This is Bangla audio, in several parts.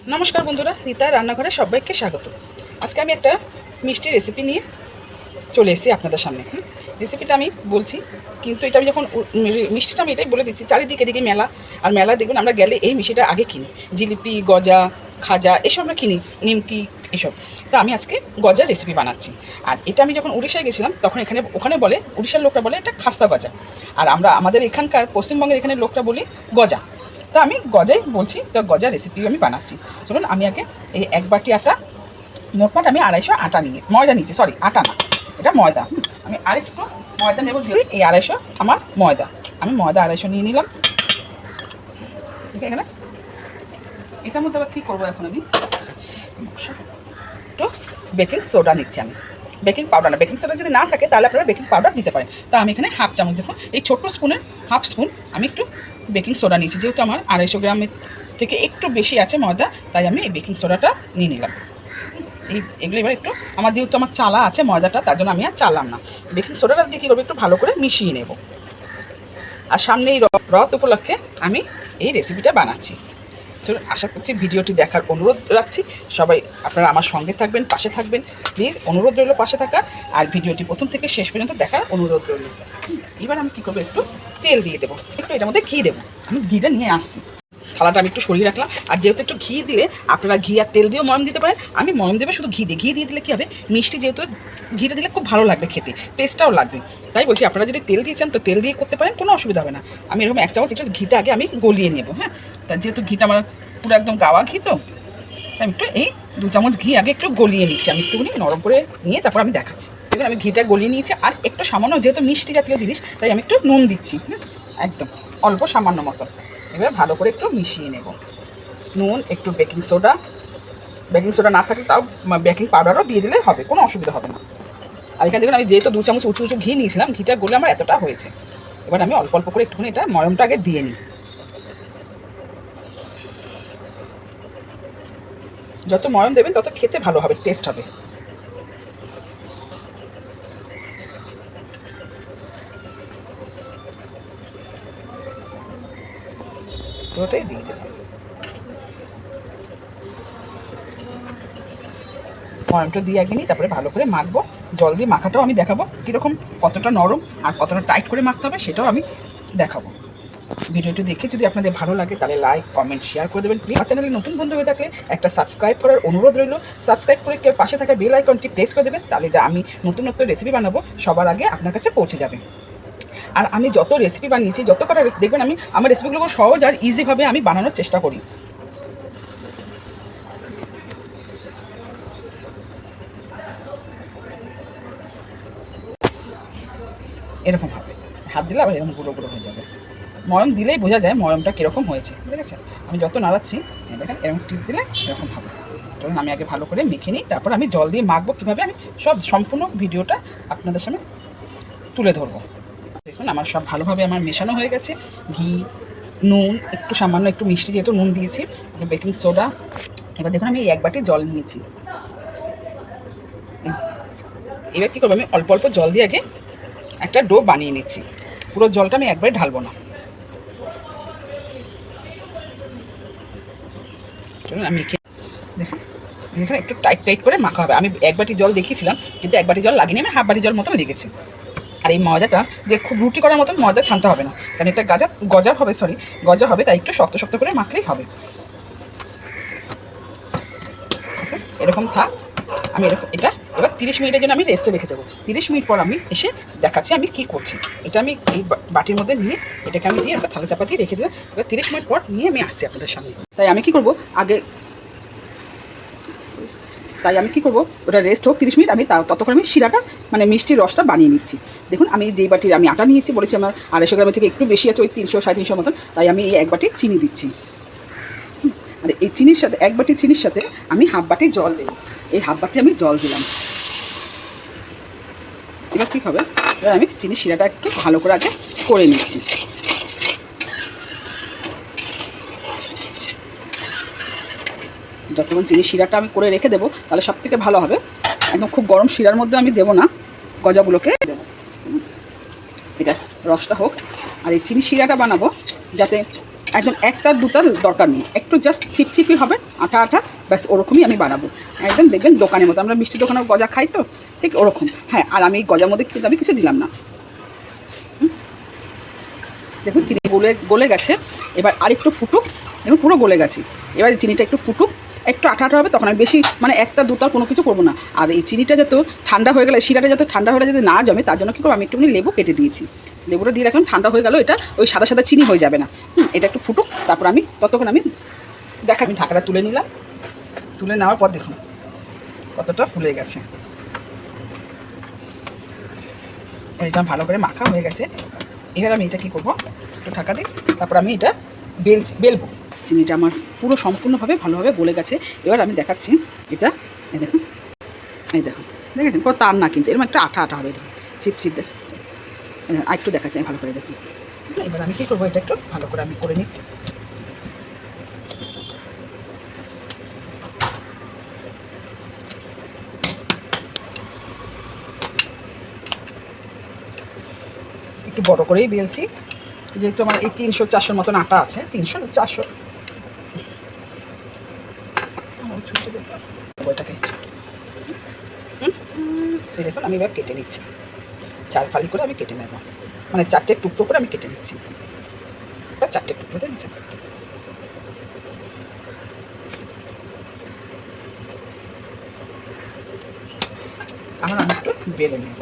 নমস্কার বন্ধুরা রীতা রান্নাঘরে সবাইকে স্বাগত আজকে আমি একটা মিষ্টি রেসিপি নিয়ে চলে এসেছি আপনাদের সামনে। রেসিপিটা আমি বলছি, কিন্তু এটা আমি যখন মিষ্টিটা আমি এটাই বলে দিচ্ছি, চারিদিকে দিকে মেলা, আর মেলা দেখবেন আমরা গেলে এই মিষ্টিটা আগে কিনি জিলিপি, গজা, খাজা, এসব আমরা কিনি, নিমকি এসব। তা আমি আজকে গজার রেসিপি বানাচ্ছি। আর এটা আমি যখন উড়িষ্যায় গেছিলাম, তখন এখানে, ওখানে বলে, উড়িষ্যার লোকরা বলে এটা খাস্তা গজা। আর আমরা, আমাদের এখানকার পশ্চিমবঙ্গের এখানে লোকরা বলি গজা। তো আমি গজাই বলছি, তো গজা রেসিপি আমি বানাচ্ছি। চলুন, আমি আগে এই এক বাটি আটা মোটমাট আমি আড়াইশো আটা নিয়ে, ময়দা নিয়েছি সরি আটা না, এটা ময়দা আমি আরেকটু ময়দা নেব, দিয়ে এই আড়াইশো আমার ময়দা। আমি ময়দা আড়াইশো নিয়ে নিলাম। এখানে। এটার মধ্যে আবার কী করব এখন আমি? একটু বেকিং সোডা নিচ্ছি আমি। বেকিং পাউডার না বেকিং সোডা যদি না থাকে, তাহলে আপনারা বেকিং পাউডার দিতে পারেন। তা আমি এখানে হাফ চামচ দেখুন, এই ছোট্ট স্পুনের হাফ স্পুন আমি একটু বেকিং সোডা নিয়েছি, যেহেতু আমার আড়াইশো গ্রামের থেকে একটু বেশি আছে ময়দা, তাই আমি এই বেকিং সোডাটা নিয়ে নিলাম। এই, এগুলো এবার একটু, আমার যেহেতু আমার চালা আছে ময়দাটা, তার জন্য আমি আর চালাম না। বেকিং সোডাটা দিয়ে কী করব একটু ভালো করে মিশিয়ে নেব? আর সামনে এই রথ উপলক্ষে আমি এই রেসিপিটা বানাচ্ছি। চলুন, আশা করছি ভিডিওটি দেখার অনুরোধ রাখছি। সবাই আপনারা আমার সঙ্গে থাকবেন, পাশে থাকবেন। প্লিজ, অনুরোধ রইল পাশে থাকা আর ভিডিওটি প্রথম থেকে শেষ পর্যন্ত দেখার অনুরোধ রইল। এবার আমি কী করব একটু তেল দিয়ে দেবো। একটু এটার মধ্যে ঘি দেবো। আমি ঘিটা নিয়ে আসছি। থালাটা আমি একটু সরিয়ে রাখলাম। আর যেহেতু একটু ঘি দিলে আপনারা ঘি আর তেল দিয়েও মরম দিতে পারেন। আমি মরম দেবে শুধু ঘি দিয়ে। ঘি দিয়ে দিলে কী হবে? মিষ্টি যেহেতু ঘিটা দিলে খুব ভালো লাগবে খেতে। টেস্টটাও লাগবে। তাই বলছি, আপনারা যদি তেল দিয়ে চান তো তেল দিয়ে করতে পারেন, কোনো অসুবিধা হবে না। আমি এরকম এক চামচ একটু ঘিটা আগে আমি গলিয়ে নেব হ্যাঁ? তা যেহেতু ঘিটা আমার পুরো একদম গাওয়া ঘি তো আমি একটু এই দু চামচ ঘি আগে একটু গলিয়ে নিচ্ছি। আমি একটুখানি নরম করে নিয়ে তারপর আমি দেখাচ্ছি। দেখুন আমি ঘিটা গলিয়ে নিয়েছি। আর একটু সামান্য, যেহেতু মিষ্টি জাতীয় জিনিস, তাই আমি একটু নুন দিচ্ছি একদম, অল্প সামান্য মতন। এবার ভালো করে একটু মিশিয়ে নেব। নুন, একটু বেকিং সোডা। বেকিং সোডা না থাকলে তাও বেকিং পাউডারও দিয়ে দিলে হবে, কোনো অসুবিধা হবে না। আর এখানে দেখুন আমি যেহেতু দু চামচ উঁচু উঁচু ঘি নিয়েছিলাম, ঘিটা গলে আমার এতটা হয়েছে। এবার আমি অল্প অল্প করে একটুখানি এটা ময়মটা আগে দিয়ে নিই। যত মরম দেবেন, তত খেতে ভালো হবে টেস্ট হবে। পুরোটাই দিয়ে দিলাম ময়মটা দিয়ে আগে নিই, তারপরে ভালো করে মাখবো। জল দিয়ে মাখাটাও আমি দেখাবো কীরকম, কতটা নরম আর কতটা টাইট করে মাখতে হবে সেটাও আমি দেখাবো। ভিডিওটি দেখে যদি আপনাদের ভালো লাগে, তাহলে লাইক কমেন্ট শেয়ার করে দেবেন প্লিজ চ্যানেলে নতুন বন্ধু হয়ে থাকলে একটা সাবস্ক্রাইব করার অনুরোধ রইল। সাবস্ক্রাইব করে পাশে থাকা বেল আইকনটি প্রেস করে দেবেন, তাহলে যা আমি নতুন নতুন রেসিপি বানাবো, সবার আগে আপনার কাছে পৌঁছে যাবে। আর আমি যত রেসিপি বানিয়েছি, যত কটা দেখবেন আমি আমার রেসিপিগুলো খুব সহজ আর ইজিভাবে আমি বানানোর চেষ্টা করি। এরকম হবে হাত দিলে আবার এরকম গুঁড়ো গুঁড়ো হয়ে যাবে। মরম দিলেই বোঝা যায় মরমটা কীরকম হয়েছে, ঠিক আছে? আমি যত নাড়াচ্ছি দেখেন, এরকম টিপ দিলে এরকম হবে। চলুন, আমি আগে ভালো করে মেখে নিই, তারপর আমি জল দিয়ে মাখবো। কীভাবে আমি সব সম্পূর্ণ ভিডিওটা আপনাদের সামনে তুলে ধরবো। দেখুন, আমার সব ভালোভাবে আমার মেশানো হয়ে গেছে। ঘি, নুন, একটু সামান্য একটু মিষ্টি যেহেতু নুন দিয়েছি বেকিং সোডা এবার দেখুন, আমি এক বাটি জল নিয়েছি। এবার কী করব, আমি অল্প অল্প জল দিয়ে আগে একটা ডো বানিয়ে নিচ্ছি। পুরো জলটা আমি একবারে ঢালবো না। আমি দেখুন, এখানে একটু টাইট টাইট করে মাখা হবে। আমি এক বাটি জল দেখিয়েছিলাম, কিন্তু এক বাটি জল লাগিনি, আমি হাফ বাটি জল মতন লেগেছে। আর এই ময়দাটা যে খুব রুটি করার মতন ময়দা ছানতে হবে না। কারণ এটা গাজা, গজা হবে সরি গজা হবে, তাই একটু শক্ত শক্ত করে মাখলেই হবে। এরকম থাক। আমি এরকম, এটা এবার তিরিশ মিনিটের জন্য আমি রেস্টে রেখে দেবো। তিরিশ মিনিট পর আমি এসে দেখাচ্ছি আমি কি করছি। এটা আমি এই বাটির মধ্যে নিয়ে এটাকে আমি দিয়ে একটা থালা চাপা দিয়ে রেখে দিলাম। এবার তিরিশ মিনিট পর নিয়ে আমি আসছি আপনাদের সামনে। তাই আমি কি করব? আগে তাই আমি কি করব? ওটা রেস্ট হোক, তিরিশ মিনিট, আমি ততক্ষণ আমি শিরাটা মানে মিষ্টির রসটা বানিয়ে নিচ্ছি। দেখুন, আমি যেই বাটির আমি আটা নিয়েছি, বলেছি আমার আড়াইশো গ্রামের থেকে একটু বেশি আছে, ওই তিনশো, সাড়ে তিনশো মতন, তাই আমি এই এক বাটি চিনি দিচ্ছি। আর এই চিনির সাথে, এক বাটি চিনির সাথে আমি হাফ বাটি জল দেবো এই হাফ বাটি আমি জল দিলাম। এবার কী হবে? এবার আমি চিনির শিরাটা একটু ভালো করে আগে করে নিচ্ছি। যতক্ষণ চিনি শিরাটা আমি করে রেখে দেবো, তাহলে সব থেকে ভালো হবে। একদম খুব গরম শিরার মধ্যে আমি দেবো না, গজাগুলোকে। দেবো এটা রসটা হোক, আর এই চিনি শিরাটা বানাবো, যাতে একদম একটার দুটার দরকার নেই। একটু জাস্ট চিপচিপি হবে আটা আটা ব্যাস ওরকমই আমি বানাবো। একদম দেখবেন দোকানের মতো, আমরা মিষ্টি দোকানে গজা খাই তো, ঠিক ওরকম। হ্যাঁ আর আমি এই গজার মধ্যে কিন্তু আমি কিছু দিলাম না। দেখুন, চিনি গলে গলে গেছে, এবার আরেকটু ফুটুক, দেখুন পুরো গলে গেছে। এবার চিনিটা একটু ফুটুক একটু আটা হবে, তখন আমি বেশি মানে একটা দুতার কোনো কিছু করব না। আর এই চিনিটা যাতে ঠান্ডা হয়ে গেলে শিরাটা যাতে ঠান্ডা হয়ে যদি না জমে, তার জন্য কী করব, আমি একটুখানি লেবু কেটে দিয়েছি। লেবুটা দিয়ে রাখলাম, ঠান্ডা হয়ে গেল, এটা ওই সাদা সাদা চিনি হয়ে যাবে না। এটা একটু ফুটুক, তারপর আমি ততক্ষণ আমি দেখা, আমি ঢাকাটা তুলে নিলাম। তুলে নেওয়ার পর দেখুন, কতটা ফুলে গেছে। এটা ভালো করে মাখা হয়ে গেছে। এবার আমি এটা কী করব, একটু ঢাকা দিই, তারপর আমি এটা বেল বেলবো। চিনিটা আমার পুরো সম্পূর্ণভাবে ভালোভাবে গলে গেছে। এবার আমি দেখাচ্ছি এটা। এই দেখুন। এই দেখুন। দেখেছেন? কোনো তার না কিন্তু। এরকম একটা আঠা আঠা হবে দেখুন চিপ চিপ দেখাচ্ছে আর একটু দেখাচ্ছি, আমি ভালো করে দেখুন। এবার আমি কী করব? এটা একটু ভালো করে আমি করে নিচ্ছি। একটু বড় করেই বেলছি। যেহেতু আমার এই তিনশো চারশোর মতন আটা আছে, তিনশো দেখুন আমি এবার কেটে নিচ্ছি। চার ফালি করে আমি কেটে নেব। মানে চারটে টুকরো করে আমি কেটে নিচ্ছি। চারটে টুকরো দেখেছেন আমার আমি একটু বেলে নেব।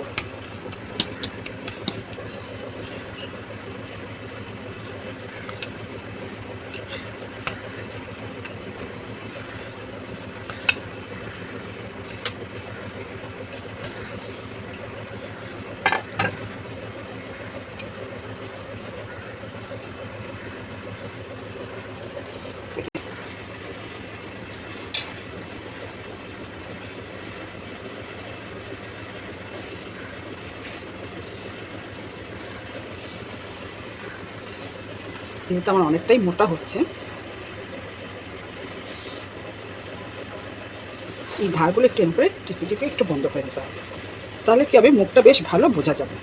যেহেতু আমার অনেকটাই মোটা হচ্ছে। এই ধারগুলো একটু এম করে টিপে টিপে একটু বন্ধ করে দিতে হবে। তাহলে কি হবে? মুখটা বেশ ভালো বোঝা যাবে।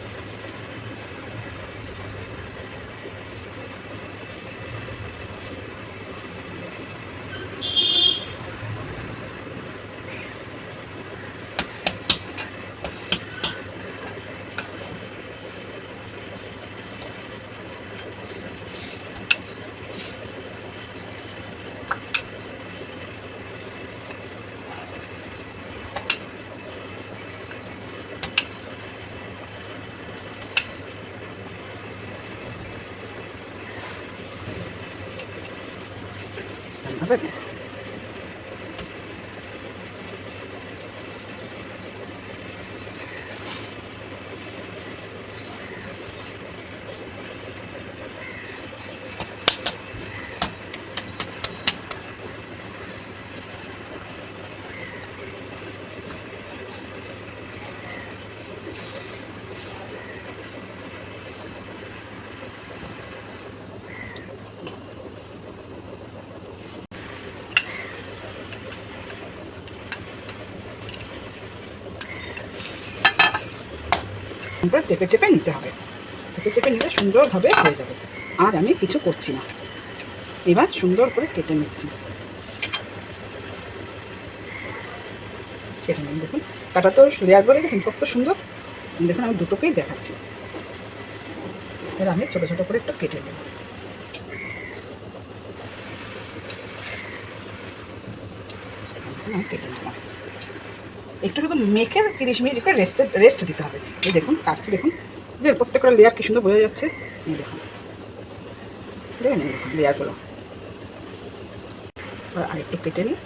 হবে তো? চেপে চেপে নিতে হবে। চেপে চেপে নিলে সুন্দরভাবে হয়ে যাবে। আর আমি কিছু করছি না। এবার সুন্দর করে কেটে নিচ্ছি। কেটে নিন, দেখুন। কাটা তো লেয়ার করে দেখেছেন কত সুন্দর। দেখুন, আমি দুটোকেই দেখাচ্ছি। এবার আমি ছোটো ছোটো করে একটু কেটে নেব। কেটে নিলাম। একটু শুধু মেখে তিরিশ মিনিট করে রেস্টে রেস্ট দিতে হবে। এই দেখুন, কাটছি, দেখুন। যে প্রত্যেকটা লেয়ার কি সুন্দর বোঝা যাচ্ছে। এই দেখুন। দেখেন, এই দেখুন লেয়ারগুলো এবার আরেকটু কেটে নিই।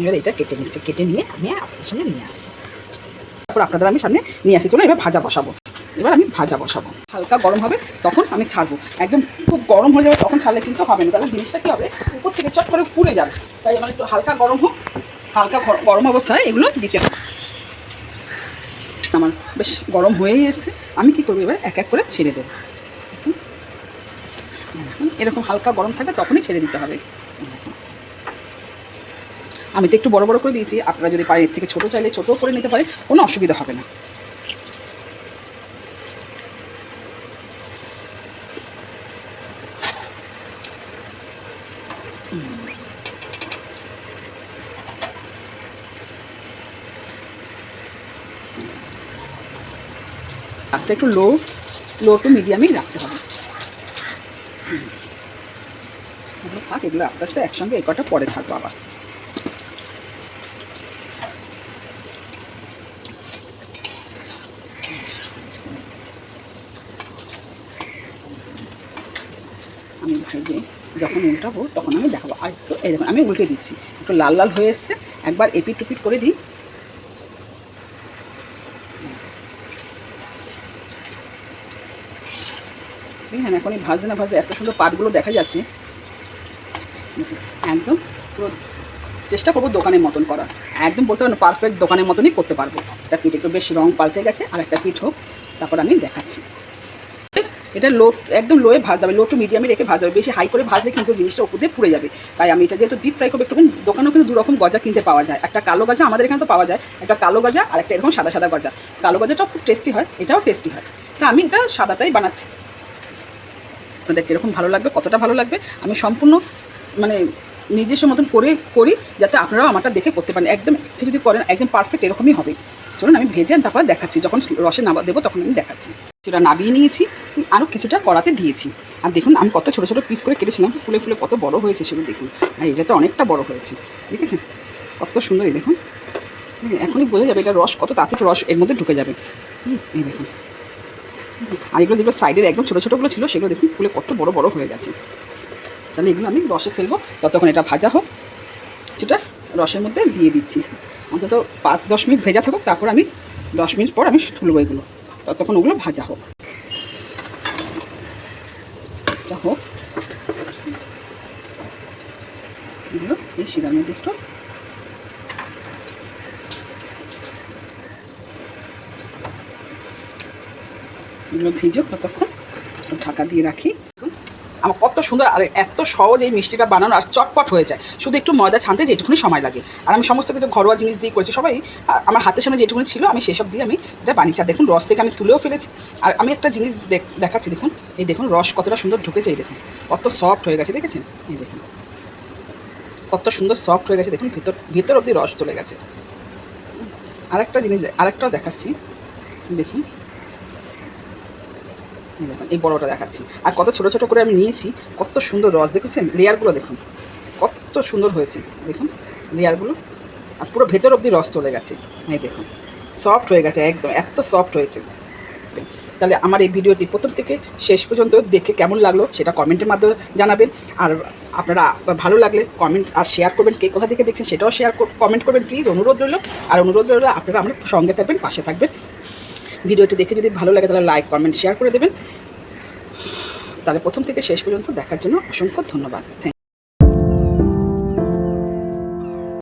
এবার এটা কেটে নিচ্ছে। কেটে নিয়ে আমি আপনাদের সামনে নিয়ে আসছি। তারপর আপনাদের আমি সামনে নিয়ে আসি চলো এবার ভাজা বসাবো। এবার আমি ভাজা বসাবো। হালকা গরম হবে, তখন আমি ছাড়বো। একদম খুব গরম হয়ে যাবে, তখন ছাড়লে কিন্তু হবে না। তাহলে জিনিসটা কী হবে? উপর থেকে চট করে পুড়ে যাবে। তাই আমার একটু হালকা গরম হোক, হালকা গরম অবস্থায় এগুলো দিতে হবে। আমার বেশ গরম হয়েই এসছে। আমি কি করব এবার? এক এক করে ছেড়ে দেবো। এরকম হালকা গরম থাকবে, তখনই ছেড়ে দিতে হবে। আমি তো একটু বড় বড় করে দিয়েছি। আপনারা যদি পারেন, এর থেকে ছোটো চাইলে ছোটো করে নিতে পারেন, কোনো অসুবিধা হবে না। আস্তে একটু লো লো টু মিডিয়ামেই রাখতে হবে। থাক, এগুলো আস্তে আস্তে একসঙ্গে এই কটা পরে ছাড়বো আবার। আমি ভেজে যখন উল্টাবো, তখন আমি দেখাবো। আর একটু, এই দেখুন, আমি উল্টে দিচ্ছি। একটু লাল লাল হয়ে এসছে। একবার এপিট টুপিট করে দিই। দেখেন এখন এই ভাজে না ভাজে এত সুন্দর পাটগুলো দেখা যাচ্ছে। একদম পুরো চেষ্টা করব দোকানের মতন করার। একদম বলতে পারেন পারফেক্ট দোকানের মতনই করতে পারব। একটা পিঠ একটু বেশ রং পাল্টে গেছে, আর একটা পিঠ হোক, তারপর আমি দেখাচ্ছি। এটা লো, একদম লোয়ে ভাজা যাবে লো টু মিডিয়ামে রেখে ভাজা যাবে বেশি হাই করে ভাজলে কিন্তু জিনিসটা দিয়ে পুড়ে যাবে। তাই আমি এটা যেহেতু ডিপ ফ্রাই করব একটু দোকানেও কিন্তু দুরকম গজা কিনতে পাওয়া যায়। একটা কালো গজা আমাদের এখানে তো পাওয়া যায়, একটা কালো গজা আর একটা এরকম সাদা সাদা গজা। কালো গজাটাও খুব টেস্টি হয়, এটাও টেস্টি হয়। তা আমি এটা সাদাটাই বানাচ্ছি। আপনাদের কীরকম ভালো লাগবে কতটা ভালো লাগবে আমি সম্পূর্ণ মানে নিজস্ব মতন করে করি যাতে আপনারাও আমারটা দেখে করতে পারেন। একদম যদি করেন একদম পারফেক্ট এরকমই হবে। চলুন আমি ভেজে তারপর দেখাচ্ছি। যখন রসে নামা দেবো তখন আমি দেখাচ্ছি। সেটা নাবিয়ে নিয়েছি আরও কিছুটা কড়াতে দিয়েছি। আর দেখুন আমি কত ছোটো ছোটো পিস করে কেটেছিলাম। ফুলে ফুলে কত বড় হয়েছে সেগুলো দেখুন। আর এটা তো অনেকটা বড় হয়েছে ঠিক আছে কত সুন্দর এই দেখুন। এখনই বোঝা যাবে এটা রস কত তাড়াতাড়ি রস এর মধ্যে ঢুকে যাবে। হুম, এই দেখুন। আর এগুলো যেগুলো সাইডের একদম ছোটো ছোটোগুলো ছিল, সেগুলো দেখুন ফুলে কত বড় বড় হয়ে গেছে। তাহলে এগুলো আমি রসে ফেলব, ততক্ষণ এটা ভাজা হোক। সেটা রসের মধ্যে দিয়ে দিচ্ছি। অন্তত পাঁচ দশ মিনিট ভেজা থাকুক, তারপর আমি দশ মিনিট পর আমি তুলবো এগুলো। ততক্ষণ ওগুলো ভাজা হোক। হোক। এগুলো এই শিরার মধ্যে একটু এগুলো ভেজো ততক্ষণ ঢাকা দিয়ে রাখি। আমার কত সুন্দর আর এত সহজ এই মিষ্টিটা বানানো আর চটপট হয়ে যায়। শুধু একটু ময়দা ছানতে যেটুকুনি সময় লাগে। আর আমি সমস্ত কিছু ঘরোয়া জিনিস দিয়ে করেছি। সবাই আমার হাতের সামনে যেটুকুনি ছিল, আমি সেসব দিয়ে আমি এটা বানিয়েছি। আর দেখুন, রস থেকে আমি তুলেও ফেলেছি। আর আমি একটা জিনিস দেখ- দেখাচ্ছি, দেখুন। এই দেখুন, রস কতটা সুন্দর ঢুকেছে, এই দেখুন। কত সফট হয়ে গেছে, দেখেছেন? এই দেখুন। কত সুন্দর সফট হয়ে গেছে, দেখুন, ভিতর ভিতর অবধি রস চলে গেছে। আরেকটা জিনিস আরেকটাও দেখাচ্ছি। দেখুন। দেখুন, এই বড়টা দেখাচ্ছি। আর কত ছোটো ছোটো করে আমি নিয়েছি, কত সুন্দর রস, দেখেছেন? লেয়ারগুলো দেখুন, কত সুন্দর হয়েছে, দেখুন, লেয়ারগুলো। আর পুরো ভেতর অবধি রস চলে গেছে, এই দেখুন সফট হয়ে গেছে একদম, এত সফট হয়েছে। তাহলে আমার এই ভিডিওটি প্রথম থেকে শেষ পর্যন্ত দেখে কেমন লাগল সেটা কমেন্টের মাধ্যমে জানাবেন। আর আপনারা ভালো লাগলে কমেন্ট আর শেয়ার করবেন, কে কোথা থেকে দেখছেন সেটাও শেয়ার কমেন্ট করবেন প্লিজ অনুরোধ রইল। আর অনুরোধ রইল আপনারা আমার সঙ্গে থাকবেন, পাশে থাকবেন। ভিডিওটি দেখে যদি ভালো লাগে তাহলে লাইক, কমেন্ট শেয়ার করে দেবেন। তাহলে প্রথম থেকে শেষ পর্যন্ত দেখার জন্য অসংখ্য ধন্যবাদ। থ্যাংক